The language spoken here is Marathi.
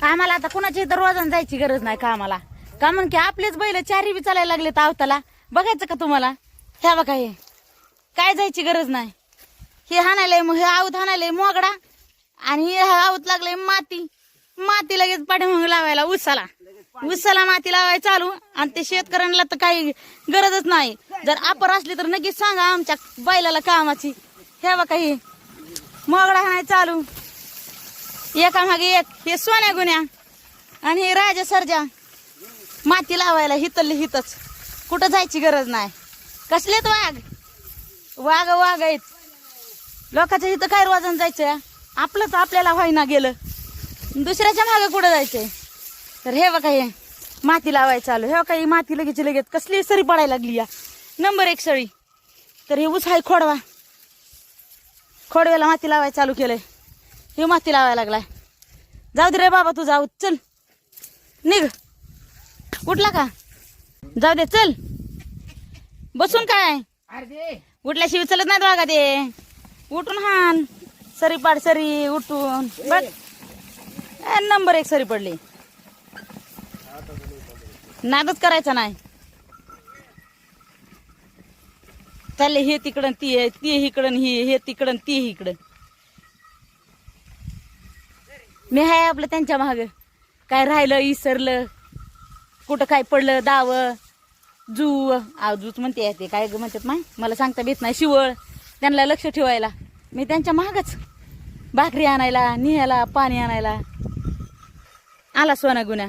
कामाला आता कुणाची दरवाजान जायची गरज नाही कामाला का म्हण की आपलेच बैल चारी बी चालायला लागले आवताला? बघायचं का तुम्हाला? ह्या बघा हे. काय जायची गरज नाही. हे हाणायलंय मग हे आऊत हाणायलंय मोगडा आणि हे आऊत लागलंय माती. माती लगेच पाठीमाग लावायला उसाला. उसाला माती लावायला चालू आणि ते शेतकऱ्यांना तर काही गरजच नाही. जर आपर असली तर नक्कीच सांगा आमच्या बैलाला कामाची. हे बघा हे. मोगडा हाणाय चालू. एका मागे एक. हे सोन्या गुन्या आणि हे राजा सरजा. माती लावायला हितली हितच कुठं जायची गरज नाही. कसलेत वाघ? वाघ वाघ आहेत. लोकांच्या इथं काय रोजन जायचं? आपलंच आपल्याला व्हायना गेलं. दुसऱ्याच्या मागे कुठं जायचंय? तर हे बघा हे. माती लावायचं चालू. हे बघा ही माती लगेच लगेच. कसली सरी पडायला लागली या. नंबर एक सळी. तर हे ऊस आहे खोडवा. खोडव्याला माती लावायला चालू केलंय. हे माती लावायला लागलाय. जाऊ दे रे बाबा तू जाऊ चल. निघ. उठला का? जाऊ दे चल. बसून काय? उठल्याशिवाय चलत नाही बघा ते. उठून हान. सरी पाड सरी उठून. बघ. नंबर एक सरी पडली. नादच करायचा नाही. चालले हे तिकडं ती आहे, ती इकडं ही हे तिकडं ती इकडं. मी आहे आपलं त्यांच्या माग. काय राहिलं इसरलं कुठं काय पडलं दाव जू जूच म्हणते ते काय म्हणतात माय? मला सांगता येत नाही. शिवळ. त्यांना लक्ष ठेवायला. मी त्यांच्या मागच भाकरी आणायला निहायला पाणी आणायला. आला सोना गुन्हा